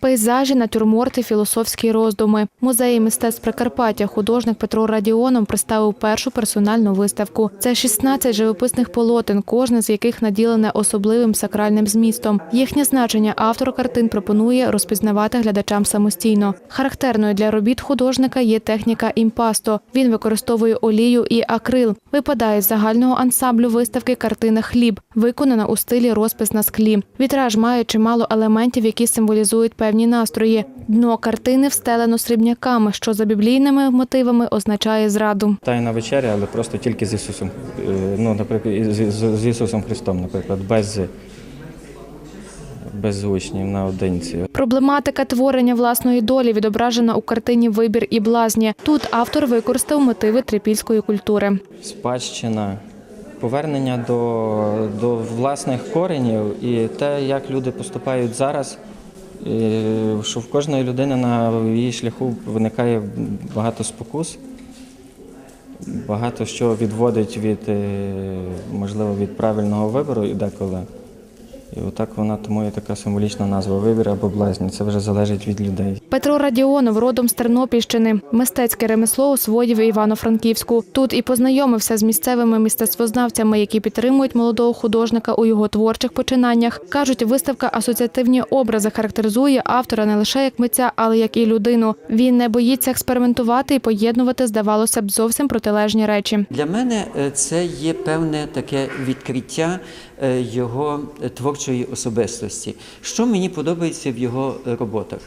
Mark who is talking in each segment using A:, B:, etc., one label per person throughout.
A: Пейзажі, натюрморти, філософські роздуми. Музеї мистецтв Прикарпаття художник Петро Радіонов представив першу персональну виставку. Це 16 живописних полотен, кожне з яких наділене особливим сакральним змістом. Їхнє значення автор картин пропонує розпізнавати глядачам самостійно. Характерною для робіт художника є техніка імпасто. Він використовує олію і акрил. Випадає з загального ансамблю виставки картина Хліб, виконана у стилі розпис на склі. Вітраж має чимало елементів, які символізують настрої. Дно картини встелено срібняками, що за біблійними мотивами означає зраду.
B: Тайна вечеря, але просто тільки з Ісусом. Е, Ну, наприклад, з Ісусом Христом, наприклад, без, без учнів наодинці.
A: Проблематика творення власної долі відображена у картині Вибір і блазні. Тут автор використав мотиви трипільської культури.
B: Спадщина, повернення до, до власних коренів і те, як люди поступають зараз. І що в кожної людини на її шляху виникає багато спокус, багато що відводить від, е, можливо, від правильного вибору і деколи. І отак вона тому є така символічна назва вибір або блазні. Це вже залежить від людей.
A: Петро Радіонов родом з Тернопільщини. Мистецьке ремесло освоїв Івано-Франківську. Тут і познайомився з місцевими мистецтвознавцями, які підтримують молодого художника у його творчих починаннях. Кажуть, виставка асоціативні образи характеризує автора не лише як митця, але як і людину. Він не боїться експериментувати і поєднувати, здавалося б, зовсім протилежні речі.
C: Для мене е, це є певне таке відкриття е, його е, творчої особистості. Що мені подобається в його е, роботах?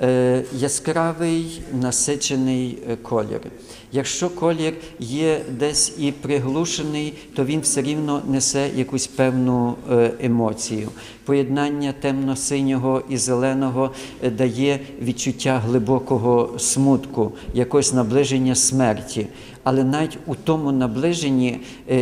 C: Е, Яскравий насичений е, колір. Якщо колір є десь і приглушений, то він все рівно несе якусь певну емоцію. Поєднання темно-синього і зеленого дає відчуття глибокого смутку, якогось наближення смерті. Але навіть у тому наближенні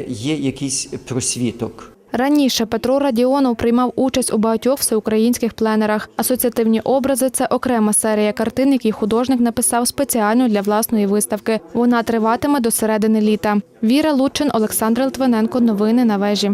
C: є якийсь просвіток.
A: Раніше Петро Радіонов приймав участь у багатьох всеукраїнських пленерах. Асоціативні образи це окрема серія картин, які художник написав спеціально для власної виставки. Вона триватиме до середини літа. Віра Лучин, Олександр Литвиненко. Новини на вежі.